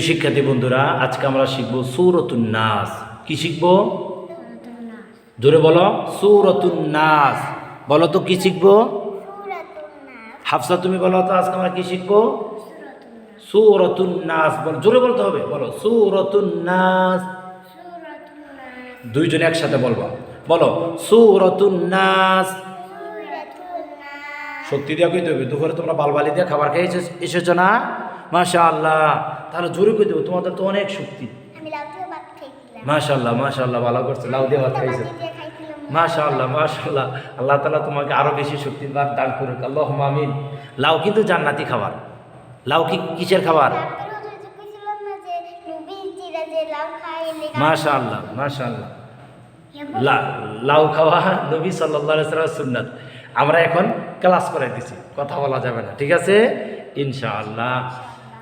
শিক্ষার্থী বন্ধুরা, আজকে আমরা শিখব সৌরতুন নাস। কি শিখব? জোরে বলো, সৌরতুন নাস। বলো তো কি শিখব? হাফসা, তুমি বলো তো আজকে আমরা কি শিখব? সৌরতুন নাস। বলো, জোরে বলতে হবে, বলো, সৌরতুন নাস। দুইজনে একসাথে বলবা। বলো, সৌরতুন নাস। সত্যি দিয়া কইতে হবে, দুপুরে তোমরা বালবালি দিয়ে খাবার খেয়ে এসেছ না? মাশা আল্লাহ তাহলে জোরে কই দেবো? তোমাদের তো অনেক শক্তি। আমি লাউ দিয়ে ভাত খাইছিলাম। মাশা আল্লাহ মাশা আল্লাহ ভালো করছে লাউ দিয়ে ভাত খাইছে। বাটি দিয়ে মাশা আল্লাহ তালা তোমাকে আরও বেশি শক্তি দান করুক। আল্লাহ মামিন লাউ কিন্তু জান্নাতি খাবার। লাউ কি কিসের খাবার? জিরা যে লাউ খাওয়া নবী সাল্লাহ সুন্নাত। আমরা এখন ক্লাস করাই দিছি কথা বলা যাবে না ঠিক আছে? ইনশাআল্লাহ।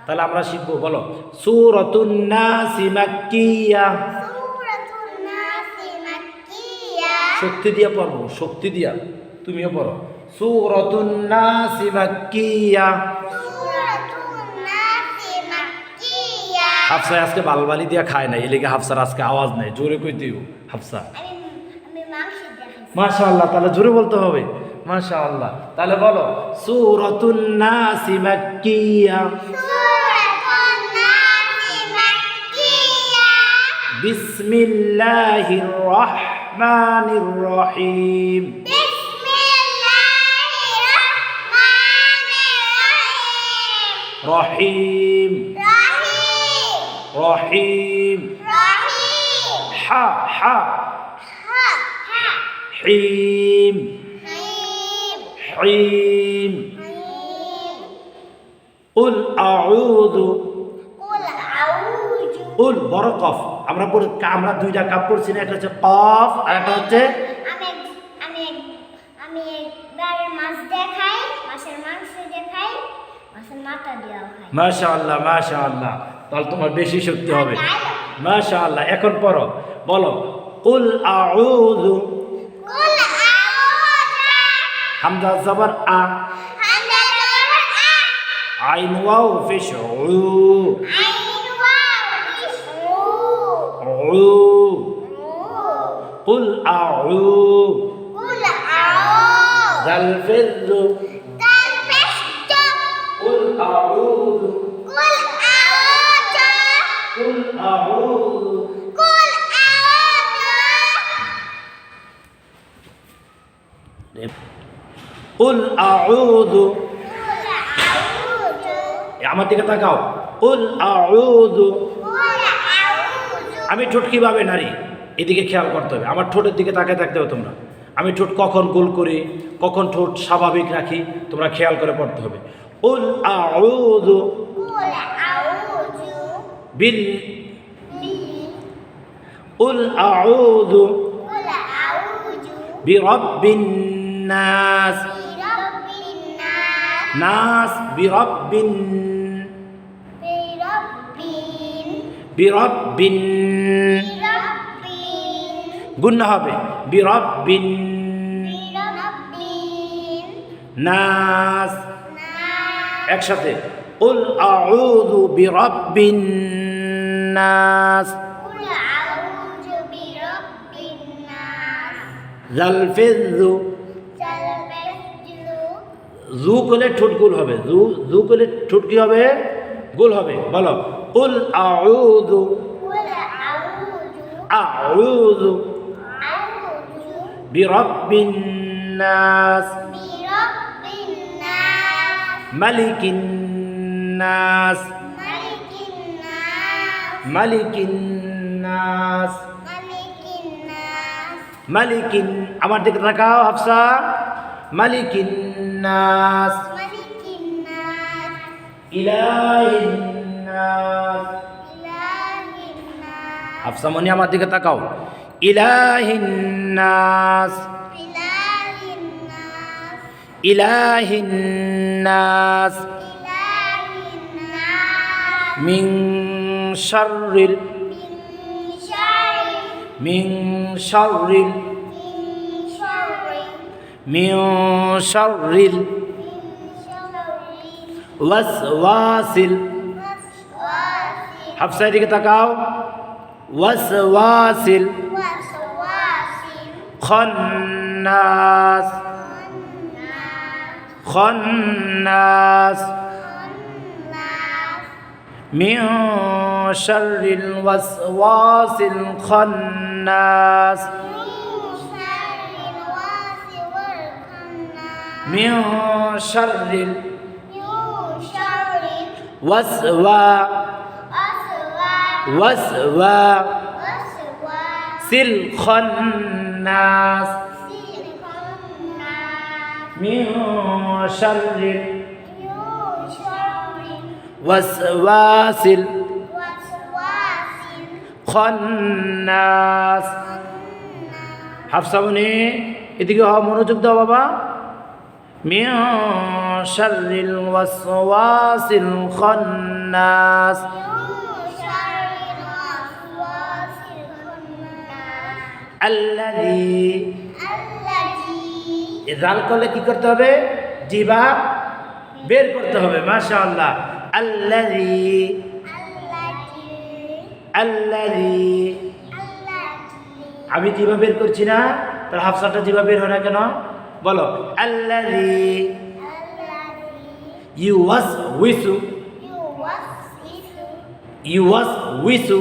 তাহলে আমরা শিখব বলো। সুরতুন নাসি মাক্কিয়া। সূরাতুন নাসি মাক্কিয়া। শক্তি দিয়া পড়ব শক্তি দিয়া। তুমিও পড়ো। সুরতুন নাসি মাক্কিয়া। সূরাতুন নাসি মাক্কিয়া। হাফসা আজকে বালবালি দিয়া খায় না এলিগে হাফসার আজকে আওয়াজ নেই। জোরে কই দিও হাফসা। মাশা আল্লাহ তাহলে জোরে বলতে হবে। মাশা আল্লাহ তাহলে বলো সুরতুন بسم الله الرحمن الرحيم. بسم الله الرحمن الرحيم. رحيم. رحيم. رحيم. رحيم. ح حيم. حيم. حيم. قل أعوذ. قل أعوذ. قل برقف. আমরা আমরা দুইটা কাপ পড়ছি না একটা হচ্ছে কফ আর একটা হচ্ছে আমি আমি আমি একবার মাছ দেখাই মাছের মাংস দেখাই মাছের মাথা দিয়েও খাই। মাশা আল্লাহ মাশা আল্লাহ তাহলে তোমার বেশি শক্তি হবে। মাশা আল্লাহ এখন পড়ো। বলো উল আউযু কুল আউযু। হামজা জবর আ। হামজা জবর আ। আইন ওয়াও ফিশ قل أعوذ. قل أعوذ. ذا زلفذ قل أعوذ. قل أعوذ. قل أعوذ. قل أعوذ. قل أعوذ. يا عم تيجي تقاو قل أعوذ. আমি ঠোঁট কীভাবে নারী এদিকে খেয়াল করতে হবে। আমার ঠোঁটের দিকে তাকে থাকতে হবে তোমরা। আমি ঠোঁট কখন গোল করি কখন ঠোঁট স্বাভাবিক রাখি তোমরা খেয়াল করে পড়তে হবে। উল আউযু বিল আউযু বিরাব্বিন নাস। নাস বিরাব্বিন বিরাব্বিন। গুণ হবে। বিরাব্বিন। নাস। একসাথে। উল আউযু বিরাব্বিন। নাস। কুল আউযু বিরাব্বিন। নাস। জাল ফিযু জালবাজলু জু করলে ঠোঁট গোল হবে। জু জু করলে ঠোঁট কি হবে? গোল হবে, বলো। উল আউযু আউযু বিরাব্বিন নাস, মালিকিন নাস মালিকিন নাস, মালিকিন, আমার দিকে তাকাও হাফসা, মালিকিন নাস আমার দিকে তাকাও। ইলাহিন নাস ইলাহিন নাস ইলাহিন নাস ইলাহিন নাস মিন শাররিল। মিন শাররিল। মিন শাররিল। মিন শারি ওয়াসওয়াসিল ওয়াসওয়াসিল হাফসা এদিকে তাকাও ওয়াসওয়াসিল ওয়াসওয়াসিল খন্নাস খান্নাস খন্নাস খান্নাস من شر الوسواس الخناس من شر الواسواس الخناس من شر من شر الوسواس الوسواس وسواس وسواس الخناس الخناس من شر من شر الوسواس وسواس الخناس الخناس হাফসাবনি এদিকে হ মনোযোগ দাও বাবা من شر الوسواس الخناس من شر الوسواس الخناس الذي الذي জাল করলে কি করতে হবে জিবা বের করতে হবে মাশাআল্লাহ আল্লাযী الذي আল্লাযী الذي আমি জিবা বের করছি না তার হাফসাটা জিবা বের হয় না কেন বলো আল্লাযী ইউ ওয়াস উইসু ইউ ওয়াস উইসু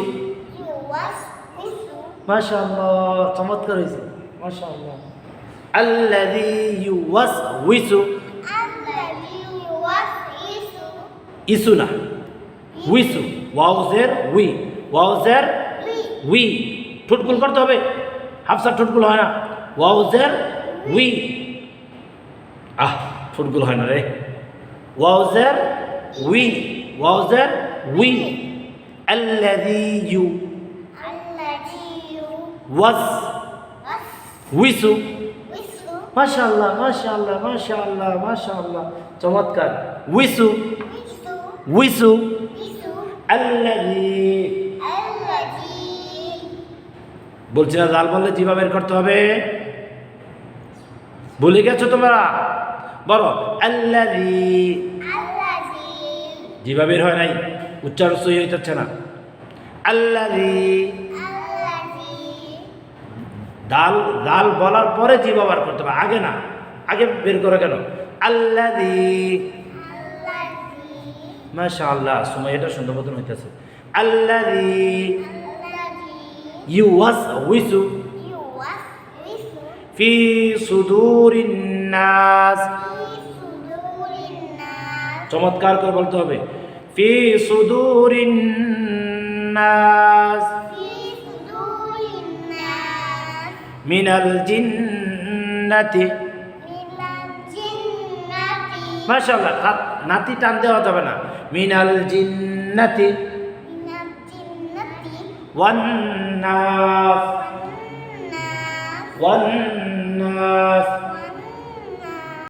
মাশাআল্লাহ চমৎকার হয়েছে। মাশাআল্লাহ। আল্লাযী ইউওয়াস উইসু আল্লাযী ইউওয়াস ইসু ইসু না উইসু ওয়াউজের উই ওয়াউজের উই ঠুটকুল করতে হবে। হাফসা ঠুটকুল হয় না। ওয়াউজের উই আহ ঠুটকুল হয় না রে। ওয়াউজার উই ওয়াউজার উই আল্লাযী ইউ আল্লাযী ইউ ওয়াজ উইসু মাশাআল্লাহ মাশাআল্লাহ মাশাআল্লাহ মাশাআল্লাহ চমৎকার উইসু উইসু আল্লাযী বলছি না জাল বললে জিভা বের করতে হবে। ভুলে গেছো তোমরা? বলো আল্লাহি যেভাবে হয় নাই উচ্চারণ সই হইতেছে না। আল্লাহি দাল দাল বলার পরে জি ব্যবহার করতে হবে আগে না আগে বের করে গেল আল্লাদি মাশা আল্লাহ সময় এটা সুন্দর মতন হইতেছে আল্লাদি ইউ ওয়াস উইসু ফি সুদুরিন নাস। চমৎকার করে বলতে হবে। ফি সুদুরিন নাস। মিনাল জিন্নাতি। মাশাআল্লাহ নাতি টান দেওয়া যাবে না। মিনাল জিন্নাতি। ওয়ান নাস নাস